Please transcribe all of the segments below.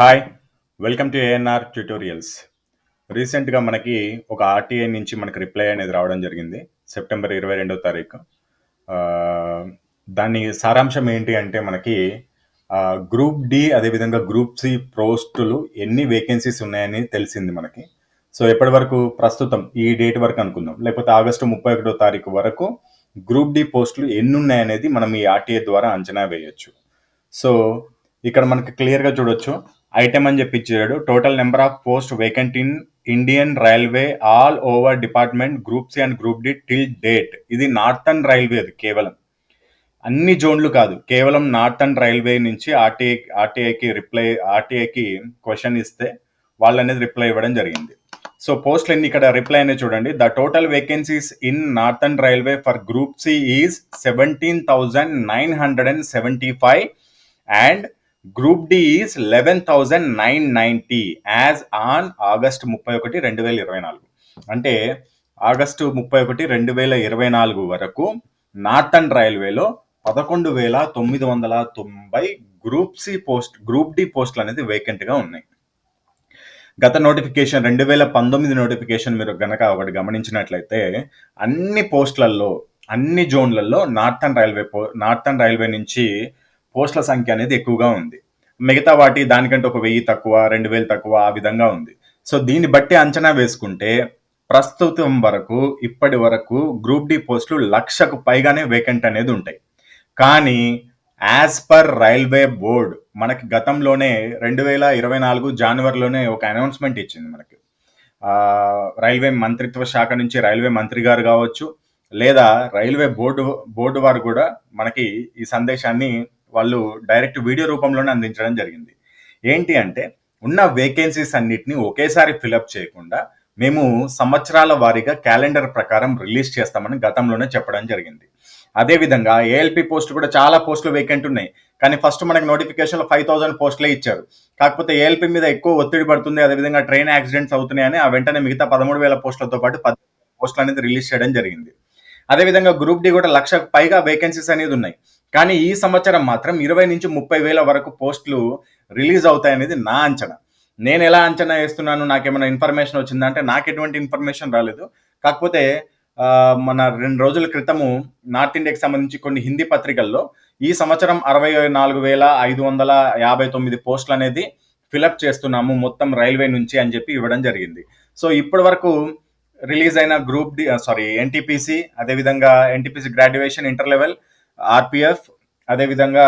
Hi welcome to ANR tutorials రీసెంట్గా మనకి ఒక ఆర్టీఐ నుంచి మనకి రిప్లై అనేది రావడం జరిగింది సెప్టెంబర్ ఇరవై రెండో తారీఖు. దాని సారాంశం ఏంటి అంటే మనకి గ్రూప్ డి అదేవిధంగా గ్రూప్ సి పోస్టులు ఎన్ని వేకెన్సీస్ ఉన్నాయని తెలిసింది మనకి. సో ఎప్పటి వరకు ప్రస్తుతం ఈ డేట్ వరకు అనుకుందాం. లేకపోతే ఆగస్టు ముప్పై ఒకటో తారీఖు వరకు గ్రూప్ డి పోస్టులు ఎన్ని ఉన్నాయనేది మనం ఈ ఆర్టీఐ ద్వారా అంచనా వేయొచ్చు. సో ఇక్కడ మనకి క్లియర్గా చూడొచ్చు. ఐటమ్ అని చెప్పి ఇచ్చాడు total number of post vacant in Indian railway all over department group C and group D till date ఇది నార్థన్ రైల్వే అది కేవలం. అన్ని జోన్లు కాదు కేవలం నార్థన్ రైల్వే నుంచి ఆర్టీఐ ఆర్టీఐకి రిప్లై ఆర్టీఐకి క్వశ్చన్ ఇస్తే వాళ్ళు అనేది రిప్లై ఇవ్వడం జరిగింది. సో పోస్ట్ ఎన్ని ఇక్కడ రిప్లై అనేది చూడండి. The total vacancies in northern railway for group C is seventeen thousand nine hundred and seventy five and group D is eleven thousand nine ninety as on August ముప్పై ఒకటి రెండు వేల ఇరవై నాలుగు. అంటే ఆగస్టు ముప్పై ఒకటి రెండు వేల ఇరవై నాలుగు వరకు నార్థన్ రైల్వేలో పదకొండు వేల తొమ్మిది వందల తొంభై group C post group D పోస్టులు అనేది వేకెంట్గా ఉన్నాయి. గత నోటిఫికేషన్ రెండు వేల పంతొమ్మిది నోటిఫికేషన్ మీరు గనక ఒకటి గమనించినట్లయితే అన్ని పోస్టులలో అన్ని జోన్లలో నార్థన్ రైల్వే పో నార్థన్ రైల్వే నుంచి పోస్టుల సంఖ్య అనేది ఎక్కువగా ఉంది. మిగతా వాటి దానికంటే ఒక వెయ్యి తక్కువ రెండు వేలు తక్కువ ఆ విధంగా ఉంది. సో దీన్ని బట్టి అంచనా వేసుకుంటే ప్రస్తుతం వరకు ఇప్పటి వరకు గ్రూప్ డి పోస్టులు లక్షకు పైగానే వేకెంట్ అనేది ఉంటాయి. కానీ యాజ్ పర్ రైల్వే బోర్డ్ మనకి గతంలోనే రెండు వేల ఇరవై నాలుగు జనవరిలోనే ఒక అనౌన్స్మెంట్ ఇచ్చింది మనకి. రైల్వే మంత్రిత్వ శాఖ నుంచి రైల్వే మంత్రి గారు కావచ్చు లేదా రైల్వే బోర్డు బోర్డు వారు కూడా మనకి ఈ సందేశాన్ని వాళ్ళు డైరెక్ట్ వీడియో రూపంలోనే అందించడం జరిగింది. ఏంటి అంటే ఉన్న వేకెన్సీస్ అన్నిటిని ఒకేసారి ఫిలప్ చేయకుండా మేము సంవత్సరాల వారీగా క్యాలెండర్ ప్రకారం రిలీజ్ చేస్తామని గతంలోనే చెప్పడం జరిగింది. అదేవిధంగా ఏఎల్పి పోస్ట్ కూడా చాలా పోస్టులు వేకెంట్ ఉన్నాయి. కానీ ఫస్ట్ మనకి నోటిఫికేషన్లో ఫైవ్ థౌసండ్ పోస్టులే ఇచ్చారు. కాకపోతే ఏఎల్పి మీద ఎక్కువ ఒత్తిడి పడుతుంది. అదేవిధంగా ట్రైన్ యాక్సిడెంట్స్ అవుతున్నాయని ఆ వెంటనే మిగతా పదమూడు వేల పోస్టులతో పాటు పది పోస్టులు అనేది రిలీజ్ చేయడం జరిగింది. అదేవిధంగా గ్రూప్ డి కూడా లక్ష పైగా వేకెన్సీస్ అనేది ఉన్నాయి. కానీ ఈ సంవత్సరం మాత్రం ఇరవై నుంచి ముప్పై వేల వరకు పోస్టులు రిలీజ్ అవుతాయనేది నా అంచనా. నేను ఎలా అంచనా వేస్తున్నాను నాకేమైనా ఇన్ఫర్మేషన్ వచ్చిందంటే నాకు ఎటువంటి ఇన్ఫర్మేషన్ రాలేదు. కాకపోతే మన రెండు రోజుల క్రితము నార్త్ ఇండియాకి సంబంధించి కొన్ని హిందీ పత్రికల్లో ఈ సంవత్సరం అరవై నాలుగు వేల ఐదు వందల యాభై తొమ్మిది పోస్టులు అనేది ఫిలప్ చేస్తున్నాము మొత్తం రైల్వే నుంచి అని చెప్పి ఇవ్వడం జరిగింది. సో ఇప్పటి వరకు రిలీజ్ అయిన గ్రూప్ డి సారీ ఎన్టీపీసీ అదేవిధంగా NTPC graduation inter level RPF అదేవిధంగా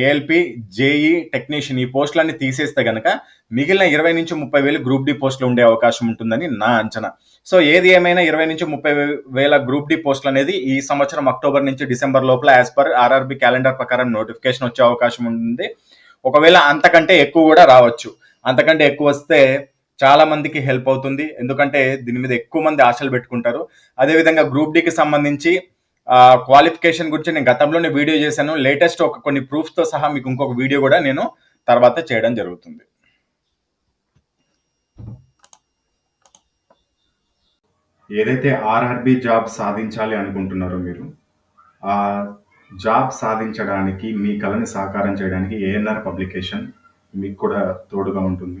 ఏఎల్పి జేఈ టెక్నీషియన్ ఈ పోస్టులన్నీ తీసేస్తే కనుక మిగిలిన ఇరవై నుంచి ముప్పై వేలు గ్రూప్ డి పోస్టులు ఉండే అవకాశం ఉంటుందని నా అంచనా. సో ఏది ఏమైనా ఇరవై నుంచి ముప్పై వేల గ్రూప్ డి పోస్టులు అనేది ఈ సంవత్సరం అక్టోబర్ నుంచి డిసెంబర్ లోపల యాజ్ పర్ ఆర్ఆర్బి క్యాలెండర్ ప్రకారం నోటిఫికేషన్ వచ్చే అవకాశం ఉంటుంది ఒకవేళ అంతకంటే ఎక్కువ కూడా రావచ్చు. అంతకంటే ఎక్కువ వస్తే చాలా మందికి హెల్ప్ అవుతుంది. ఎందుకంటే దీని మీద ఎక్కువ మంది ఆశలు పెట్టుకుంటారు. అదేవిధంగా గ్రూప్ డికి సంబంధించి క్వాలిఫికేషన్ గురించి నేను గతంలోనే వీడియో చేశాను. లేటెస్ట్ ఒక కొన్ని ప్రూఫ్తో సహా మీకు ఇంకొక వీడియో కూడా నేను తర్వాత చేయడం జరుగుతుంది. ఏదైతే ఆర్ఆర్బి జాబ్ సాధించాలి అనుకుంటున్నారో మీరు ఆ జాబ్ సాధించడానికి మీ కళని సాకారం చేయడానికి ఏఎన్ఆర్ పబ్లికేషన్ మీకు కూడా తోడుగా ఉంటుంది.